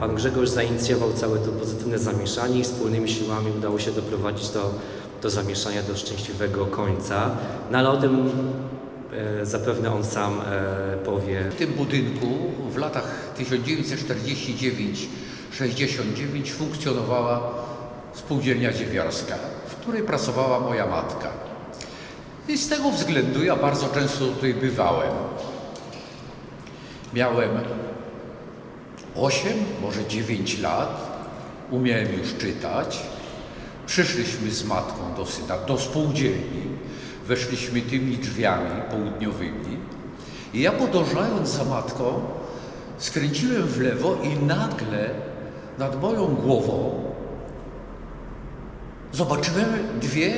Pan Grzegorz zainicjował całe to pozytywne zamieszanie i wspólnymi siłami udało się doprowadzić do, do zamieszania do szczęśliwego końca. No ale o tym e, zapewne on sam e, powie W tym budynku w latach 1949-69 funkcjonowała spółdzielnia dziewiarska, w której pracowała moja matka. I z tego względu ja bardzo często tutaj bywałem. Miałem 8, może 9 lat, umiałem już czytać. Przyszliśmy z matką do syna, do spółdzielni, weszliśmy tymi drzwiami południowymi i ja podążając za matką skręciłem w lewo i nagle nad moją głową zobaczyłem dwie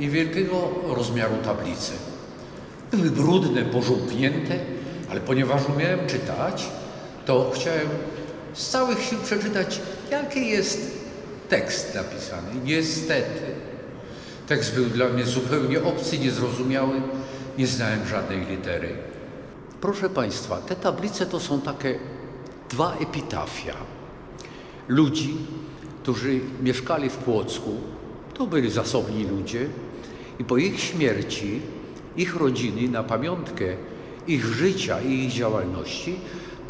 niewielkiego rozmiaru tablice. Były brudne, pożółknięte, ale ponieważ umiałem czytać, to chciałem z całych sił przeczytać, jaki jest tekst napisany. Niestety, tekst był dla mnie zupełnie obcy, niezrozumiały, nie znałem żadnej litery. Proszę Państwa, te tablice to są takie dwa epitafia ludzi, którzy mieszkali w Płocku. To byli zasobni ludzie i po ich śmierci ich rodziny na pamiątkę ich życia i ich działalności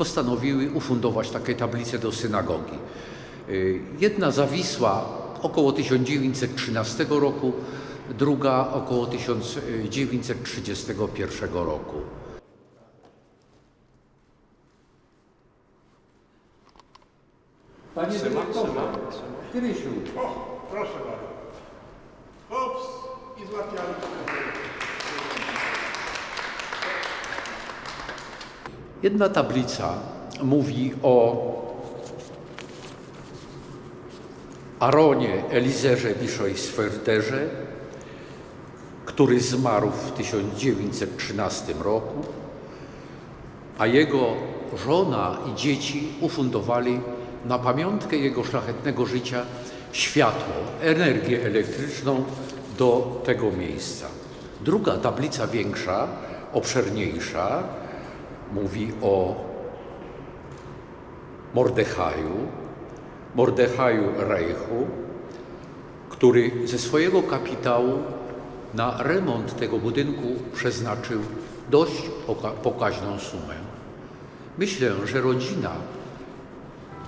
postanowiły ufundować takie tablice do synagogi. Y, Jedna zawisła około 1913 roku, druga około 1931 roku. Panie dyrektorze, Krysiu, O, proszę bardzo. Hops i złapiamy. Jedna tablica mówi o Aronie Elizerze Biszojsferderze, który zmarł w 1913 roku, a jego żona i dzieci ufundowali na pamiątkę jego szlachetnego życia światło, energię elektryczną do tego miejsca. Druga tablica większa, obszerniejsza, mówi o Mordechaju, Mordechaju Reichu, który ze swojego kapitału na remont tego budynku przeznaczył dość poka- pokaźną sumę. Myślę, że rodzina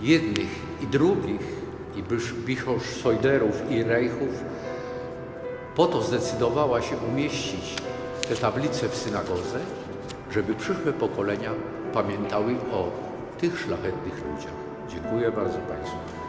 jednych i drugich, i Bischofsfeuderów i Reichów, po to zdecydowała się umieścić te tablice w synagodze, żeby przyszłe pokolenia pamiętały o tych szlachetnych ludziach. Dziękuję bardzo Państwu.